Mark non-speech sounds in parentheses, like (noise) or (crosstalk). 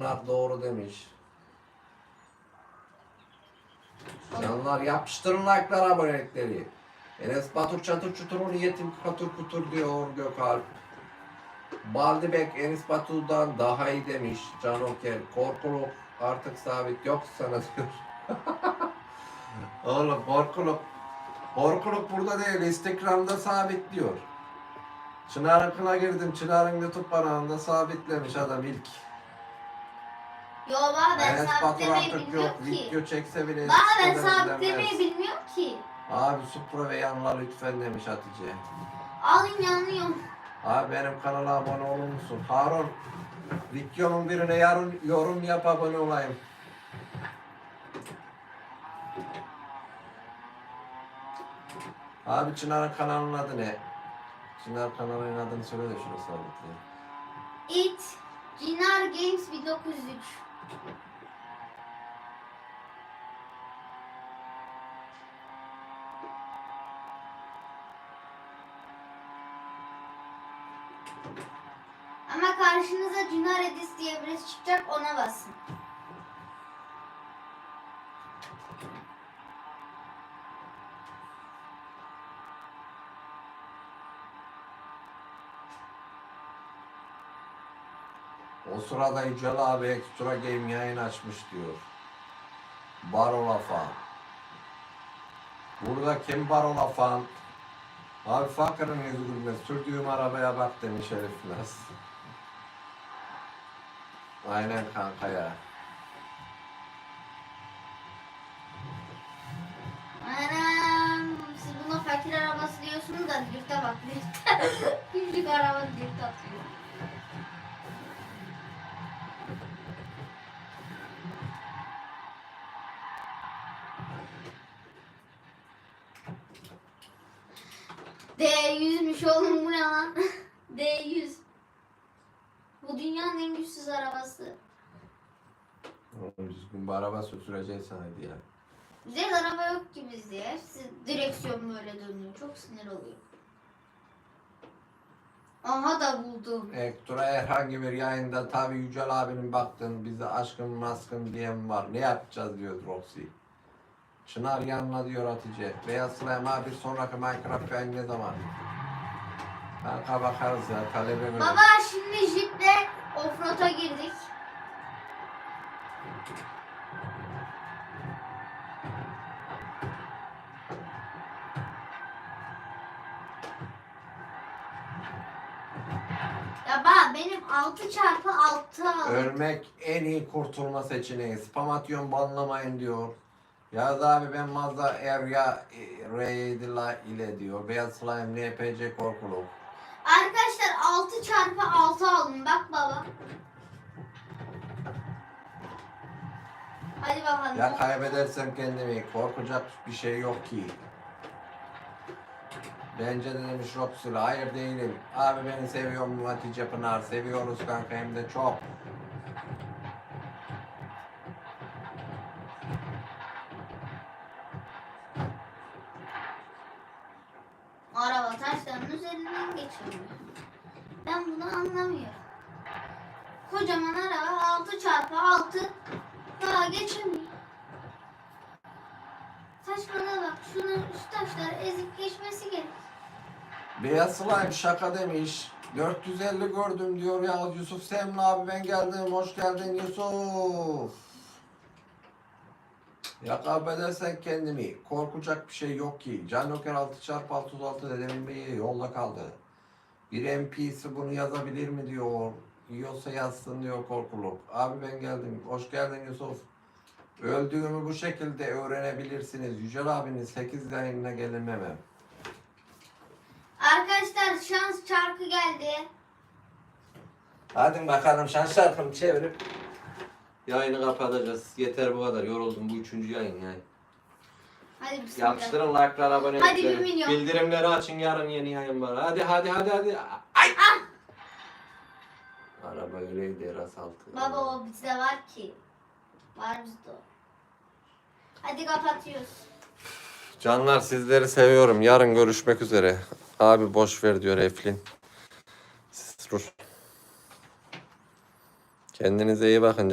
Bunlar doğru demiş. Canlar yapıştırın like'lar abonelikleri. Enes Batur çatır çutur niyetim katır kutur diyor Gökalp. Baldibek Enes Batur'dan daha iyi demiş Can Oker. Korkuluk artık sabit yok sana diyor. (laughs) Oğlum korkuluk. Korkuluk burada değil Instagram'da sabit diyor. Çınar'ın kına girdim. Çınar'ın YouTube kanalında sabitlemiş adam ilk. Yo baba ben Enes Batur sabitlemeyi artık bilmiyorum yok. ki. Video çekse bile Baba ben eskiden sabitlemeyi izlenmez. bilmiyorum ki. Abi Supra ve yanlar lütfen demiş Hatice. Alayım yanıyorum. Abi benim kanala abone olur musun? Harun videonun birine yarın yorum yap abone olayım. Abi Çınar'ın kanalının adı ne? Çınar kanalının adını söyle de şunu sabitleyeyim. It Cinar Games 1903. Ama karşınıza Cinar Edis diye birisi çıkacak ona basın. O sırada Yücel abi Extra Game yayın açmış diyor. Barola fan. Burada kim Barola fan? Abi Fakır'ın yüzü gülmez. Sürdüğüm arabaya bak demiş herif nasıl. Aynen kanka ya. Anam siz buna fakir arabası diyorsunuz da dürte bak dürte. (laughs) Küçük araba dürte atıyor. D100'müş oğlum bu ne lan? (laughs) D100. Bu dünyanın en güçsüz arabası. Oğlum Düzgün bir araba süreceğiz sana diye. Güzel araba yok ki bizde. Hepsi direksiyon böyle dönüyor. Çok sinir oluyor. Aha da buldum. Ektura herhangi bir yayında tabi Yücel abinin baktın bize aşkın maskın diyen var. Ne yapacağız diyor Roxy. Çınar yanına diyor Hatice. Beyaz Slime abi sonraki Minecraft yayın ne zaman? Kanka bakarız ya talebe böyle. Baba şimdi jiple offroad'a girdik. Ya baba benim 6 çarpı 6 aldım. Ölmek en iyi kurtulma seçeneği. Spam atıyorum banlamayın diyor. Yaz abi ben Mazda Evya R7 ile diyor. Beyaz Slime NPC korkuluk. Arkadaşlar 6 çarpı 6 aldım. Bak baba. Hadi bakalım. Ya kaybedersem kendimi korkacak bir şey yok ki. Bence de demiş Roxy. Hayır değilim. Abi beni seviyor mu Hatice Pınar? Seviyoruz kanka hem de çok. Araba taşların üzerinden geçiyor. Ben bunu anlamıyorum. Kocaman araba 6 çarpı 6 daha geçemiyor. Saçmalığa bak. Şunun üst taşları ezip geçmesi gerek. Beyaz Slime şaka demiş. 450 gördüm diyor ya Yusuf Semli abi ben geldim. Hoş geldin Yusuf. Ya kaybedersen kendimi. Korkacak bir şey yok ki. Can Joker 6 çarpı 36 dedemin yolda kaldı. Bir NPC bunu yazabilir mi diyor. Yiyorsa yazsın diyor korkuluk. Abi ben geldim. Hoş geldin Yusuf. Öldüğümü bu şekilde öğrenebilirsiniz. Yücel abinin 8 yayınına gelememem. Arkadaşlar şans çarkı geldi. Hadi bakalım şans şarkımı çevirip yayını kapatacağız. Yeter bu kadar. Yoruldum bu üçüncü yayın yani. Hadi bismillah. Yapıştırın like'lar, abonelikleri. Hadi bir milyon. Bildirimleri açın yarın yeni yayın var. Hadi hadi hadi hadi. Ay! Araba öyleydi Eras altı. Baba o bizde var ki. Var bizde o. Hadi kapatıyoruz. Canlar sizleri seviyorum. Yarın görüşmek üzere. Abi boş ver diyor Eflin. Siz dur. Kendinize iyi bakın.